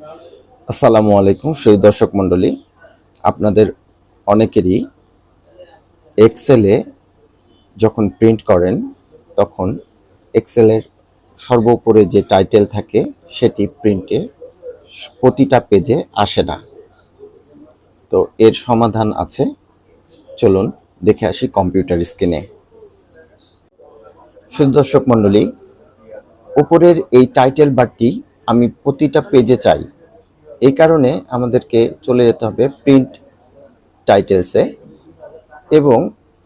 আসসালামু আলাইকুম সেই দর্শক মণ্ডলী। আপনাদের অনেকেরই এক্সেলে যখন প্রিন্ট করেন, তখন এক্সেলের সর্বোপরে যে টাইটেল থাকে, সেটি প্রিন্টে প্রতিটা পেজে আসে না। তো এর সমাধান আছে। চলুন দেখে আসি কম্পিউটার স্ক্রিনে শুধু দর্শক মণ্ডলী, উপরের এই টাইটেল বারটি আমি প্রতিটা পেজে চাই। এই কারণে আমাদেরকে চলে যেতে হবে প্রিন্ট টাইটেলসে এবং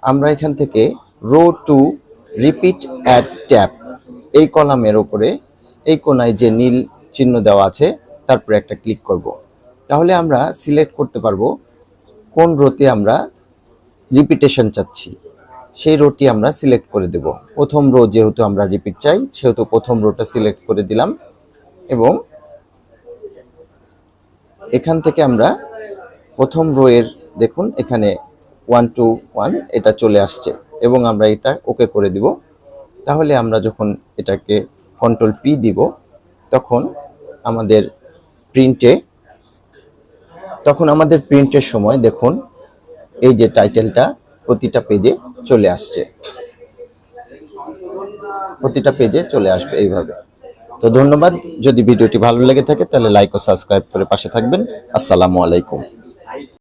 আমরা এখান থেকে row to repeat add tap এই কলামের ওপরে এই কোনায় যে নীল চিহ্ন দেওয়া আছে তারপরে একটা ক্লিক করব। তাহলে আমরা সিলেক্ট করতে পারব কোন রোতে আমরা রিপিটেশন চাচ্ছি। সেই রোটি আমরা সিলেক্ট করে দেব। প্রথম রো যেহেতু আমরা রিপিট চাই, সেহেতু প্রথম রোটা সিলেক্ট করে দিলাম। এবং এখান থেকে আমরা প্রথম রোয়ের দেখুন, এখানে ওয়ান টু ওয়ান এটা চলে আসছে এবং আমরা এটা ওকে করে দিব। তাহলে আমরা যখন এটাকে কন্ট্রোল পি দিব, তখন আমাদের প্রিন্টে তখন আমাদের প্রিন্টের সময় দেখুন, এই যে টাইটেলটা প্রতিটা পেজে চলে আসছে। প্রতিটা পেজে চলে আসবে এইভাবে। তো ধন্যবাদ। যদি ভিডিওটি ভালো লেগে থাকে তাহলে লাইক ও সাবস্ক্রাইব করে পাশে থাকবেন। আসসালামু আলাইকুম।